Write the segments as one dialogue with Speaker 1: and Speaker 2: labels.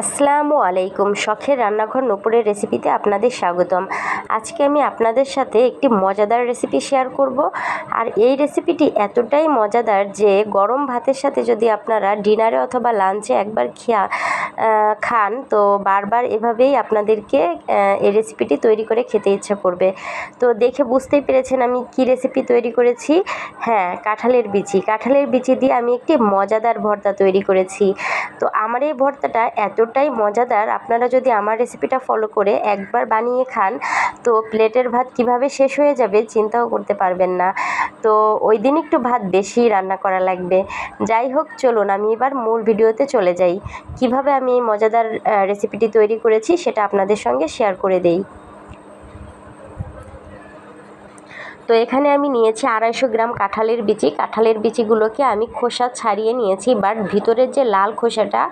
Speaker 1: আসসালামু আলাইকুম। শখের রান্নাঘর নূপুরের রেসিপিতে আপনাদের স্বাগতম। আজকে আমি আপনাদের সাথে একটি মজাদার রেসিপি শেয়ার করব। আর এই রেসিপিটি এতটাই মজাদার যে গরম ভাতের সাথে যদি আপনারা ডিনারে অথবা লাঞ্চে একবার খেয়া খান, তো বারবার এভাবেই আপনাদেরকে এই রেসিপিটি তৈরি করে খেতে ইচ্ছা করবে। তো দেখে বুঝতেই পেরেছেন আমি কি রেসিপি তৈরি করেছি? হ্যাঁ কাঁঠালের বিচি। কাঁঠালের বিচি দিয়ে আমি একটি মজাদার ভর্তা তৈরি করেছি। তো আমার এই ভর্তাটা এতটাই মজাদার, আপনারা যদি আমার রেসিপিটা ফলো করে একবার বানিয়ে খান, তো প্লেটের ভাত কীভাবে শেষ হয়ে যাবে চিন্তাও করতে পারবেন না। তো ওই দিন একটু ভাত বেশি রান্না করা লাগবে। যাই হোক, চলুন, আমি এবার মূল ভিডিওতে চলে যাই। কীভাবে আমি এই মজাদার রেসিপিটি তৈরি করেছি সেটা আপনাদের সঙ্গে শেয়ার করে দেই। তো এখানে আমি নিয়েছি আড়াইশো গ্রাম কাঁঠালের বিচি। কাঁঠালের বিচিগুলোকে আমি খোসা ছাড়িয়ে নিয়েছি বাট ভিতরের যে লাল খোসাটা,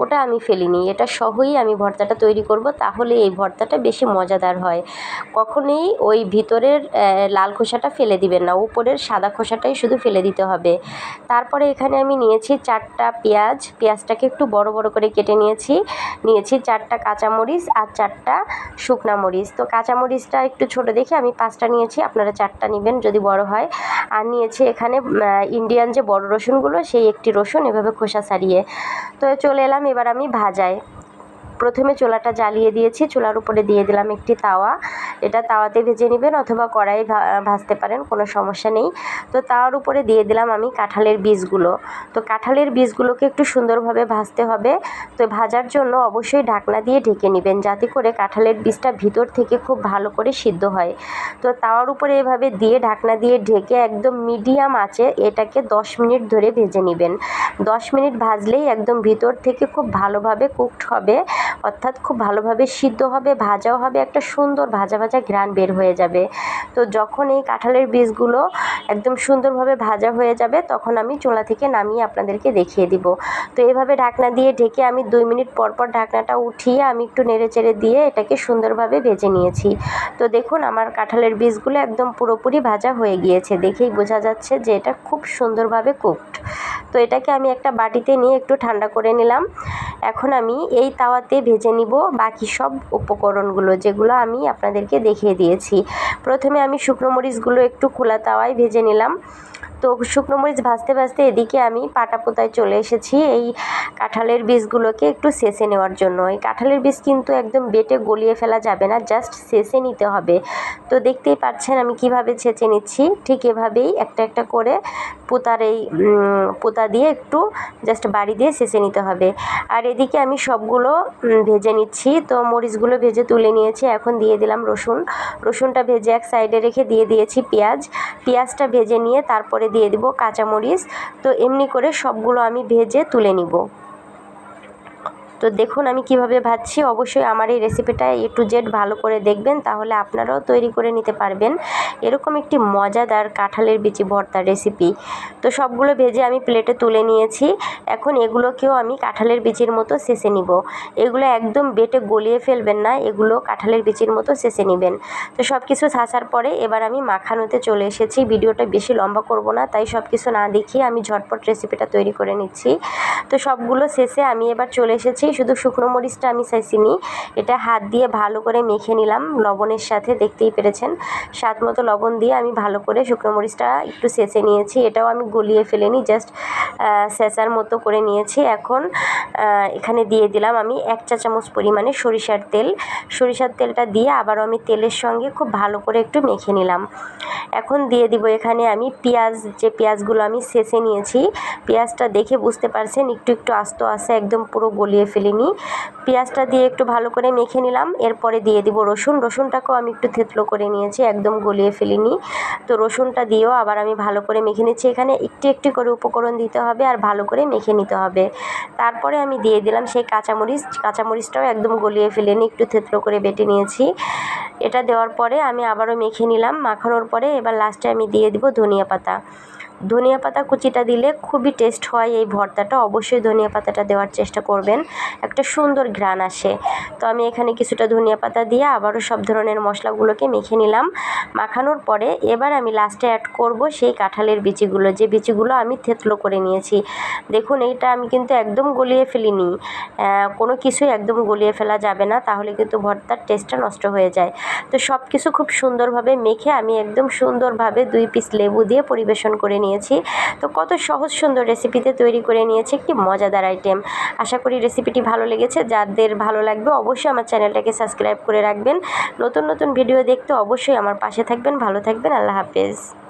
Speaker 1: ওটা আমি ফেলিনি। এটা সহই আমি ভর্তাটা তৈরি করব, তাহলে এই ভর্তাটা বেশি মজাদার হয়। কখনোই ওই ভিতরের লাল খোসাটা ফেলে দিবেন না, উপরের সাদা খোসাটাই শুধু ফেলে দিতে হবে। তারপরে এখানে আমি নিয়েছি চারটা পেঁয়াজ। পেঁয়াজটাকে একটু বড় বড় করে কেটে নিয়েছি। নিয়েছি চারটা কাঁচামরিচ আর চারটা শুকনা মরিচ। তো কাঁচামরিচটা একটু ছোট দেখে আমি পাঁচটা নিয়েছি, আপনারা চারটা নেবেন যদি বড় হয়, আর নিয়েছি এখানে ইন্ডিয়ান যে বড় রসুনগুলো, সেই একটি রসুন এভাবে খোসা ছাড়িয়ে। তো চলে এলাম, এবার আমি ভাজায়। প্রথমে চুলাটা জ্বালিয়ে দিয়েছি। চুলার উপরে দিয়ে দিলাম একটি তাওয়া। এটা তাওয়াতে ভেজে নেবেন অথবা কড়াই ভাজতে পারেন, কোনো সমস্যা নেই। তো তাওয়ার উপরে দিয়ে দিলাম আমি কাঁঠালের বীজগুলো। তো কাঁঠালের বীজগুলোকে একটু সুন্দরভাবে ভাজতে হবে। তো ভাজার জন্য অবশ্যই ঢাকনা দিয়ে ঢেকে নেবেন, যাতে করে কাঁঠালের বীজটা ভিতর থেকে খুব ভালো করে সিদ্ধ হয়। তো তাওয়ার উপরে এভাবে দিয়ে ঢাকনা দিয়ে ঢেকে একদম মিডিয়াম আঁচে এটাকে দশ মিনিট ধরে ভেজে নেবেন। দশ মিনিট ভাজলেই একদম ভিতর থেকে খুব ভালোভাবে কুকড হবে। অর্থাৎ খুব ভালোভাবে সিদ্ধ হবে, ভাজাও হবে, একটা সুন্দর ভাজা ভাজা ঘ্রাণ বের হয়ে যাবে। তো যখন এই কাঁঠালের বীজগুলো একদম সুন্দরভাবে ভাজা হয়ে যাবে, তখন আমি চুলা থেকে নামিয়ে আপনাদেরকে দেখিয়ে দিব। তো এভাবে ঢাকনা দিয়ে ঢেকে আমি দুই মিনিট পর পর ঢাকনাটা উঠিয়ে আমি একটু নেড়ে চেড়ে দিয়ে এটাকে সুন্দরভাবে ভেজে নিয়েছি। তো দেখুন, আমার কাঁঠালের বীজগুলো একদম পুরোপুরি ভাজা হয়ে গিয়েছে। দেখেই বোঝা যাচ্ছে যে এটা খুব সুন্দরভাবে কুকড তো এটাকে আমি একটা বাটিতে নিয়ে একটু ঠান্ডা করে নিলাম। এখন আমি এই তাওয়াতে ভেজে নিব। বাকি সব উপকরণগুলো যেগুলো আমি আপনাদেরকে দেখিয়ে দিয়েছি। প্রথমে আমি শুকনো মরিচগুলো একটু খোলা তাওয়ায় ভেজে নিলাম। তো শুকনো মরিচ ভাজতে ভাজতে এদিকে আমি পাটা পোতায় চলে এসেছি। এই কাঁঠালের বীজগুলোকে একটু সেচে নেওয়ার জন্য। এই কাঁঠালের বীজ কিন্তু একদম বেটে গলিয়ে ফেলা যাবে না জাস্ট সেচে নিতে হবে। তো দেখতেই পাচ্ছেন আমি কীভাবে ছেঁচে নিচ্ছি। ঠিক এভাবেই একটা একটা করে পোতার এই পোতা দিয়ে একটু জাস্ট বাড়ি দিয়ে সেচে নিতে হবে। আর এদিকে আমি সবগুলো ভেজে নিচ্ছি। তো মরিচগুলো ভেজে তুলে নিয়েছি। এখন দিয়ে দিলাম রসুন। রসুনটা ভেজে এক সাইডে রেখে দিয়ে দিয়েছি পেঁয়াজ। পেঁয়াজটা ভেজে নিয়ে তারপরে দিয়ে দিব কাঁচামরিচ। তো এমনি করে সবগুলো আমি ভেজে তুলে নিব। তো দেখুন আমি কীভাবে ভাজছি। অবশ্যই আমার এই রেসিপিটা এ টু জেড ভালো করে দেখবেন, তাহলে আপনারাও তৈরি করে নিতে পারবেন। এরকম একটি মজাদার কাঁঠালের বিচি ভর্তার রেসিপি তো সবগুলো ভেজে আমি প্লেটে তুলে নিয়েছি। এখন এগুলোকেও আমি কাঁঠালের বিচির মতো সেসে নিব। এগুলো একদম বেটে গলিয়ে ফেলবেন না, এগুলো কাঁঠালের বিচির মতো সেসে নেবেন। তো সব কিছু ছাঁচার পরে এবার আমি মাখানোতে চলে এসেছি। ভিডিওটা বেশি লম্বা করব না, তাই সব কিছু না দেখিয়ে আমি ঝটপট রেসিপিটা তৈরি করে নিচ্ছি। তো সবগুলো শেষে আমি এবার চলে এসেছি শুধু শুকনো মরিচটা আমি চাইছিনি। এটা হাত দিয়ে ভালো করে মেখে নিলাম লবণের সাথে, দেখতেই পেরেছেন। স্বাদ মতো লবণ দিয়ে আমি ভালো করে শুকনো মরিচটা একটু সেচে নিয়েছি। এটাও আমি গলিয়ে ফেলিনি জাস্ট সেচার মতো করে নিয়েছি। এখন এখানে দিয়ে দিলাম আমি এক চা চামচ পরিমাণে সরিষার তেল। সরিষার তেলটা দিয়ে আবারও আমি তেলের সঙ্গে খুব ভালো করে একটু মেখে নিলাম। এখন দিয়ে দিব এখানে আমি পেঁয়াজ, যে পেঁয়াজগুলো আমি সেচে নিয়েছি। পেঁয়াজটা দেখে বুঝতে পারছেন, একটু একটু আস্ত আছে, একদম পুরো গলিয়ে ফেলিনি পেঁয়াজটা দিয়ে একটু ভালো করে মেখে নিলাম। এরপরে দিয়ে দিব রসুন। রসুনটাকেও আমি একটু থেতলো করে নিয়েছি, একদম গলিয়ে ফেলিনি। তো রসুনটা দিয়েও আবার আমি ভালো করে মেখে নিচ্ছি। এখানে একটু একটু করে উপকরণ দিতে হবে আর ভালো করে মেখে নিতে হবে। তারপরে আমি দিয়ে দিলাম সেই কাঁচামরিচ। কাঁচামরিচটাও একদম গলিয়ে ফেলিনি, একটু থেতলো করে বেটে নিয়েছি। এটা দেওয়ার পরে আমি আবারও মেখে নিলাম। মাখানোর পরে এবার লাস্টে আমি দিয়ে দিব ধনিয়া পাতা। ধনিয়া পাতা কুচিটা দিলে খুবই টেস্ট হয়। এই ভর্তাটা অবশ্যই ধনিয়া পাতাটা দেওয়ার চেষ্টা করবেন। একটা সুন্দর ঘ্রাণ আসে। তো আমি এখানে কিছুটা ধনিয়া পাতা দিয়ে আবারও সব ধরনের মশলাগুলোকে মেখে নিলাম। মাখানোর পরে এবার আমি লাস্টে অ্যাড করব সেই কাঁঠালের বিচিগুলো। যে বিচিগুলো আমি থেতলো করে নিয়েছি। দেখুন, এইটা আমি কিন্তু একদম গলিয়ে ফেলিনি। কোনো কিছুই একদম গলিয়ে ফেলা যাবে না। তাহলে কিন্তু ভর্তার টেস্টটা নষ্ট হয়ে যায়। তো সব কিছু খুব সুন্দরভাবে মেখে আমি একদম সুন্দরভাবে দুই পিস লেবু দিয়ে পরিবেশন করে নিয়েছি তো কত সহজ সুন্দর রেসিপিতে তৈরি করে নিয়েছি, একটি মজাদার আইটেম আশা করি রেসিপিটি ভালো লেগেছে। যাদের ভালো লাগবে অবশ্যই আমার চ্যানেলটাকে সাবস্ক্রাইব করে রাখবেন। নতুন নতুন ভিডিও দেখতে অবশ্যই আমার পাশে থাকবেন। ভালো থাকবেন। আল্লাহ হাফেজ।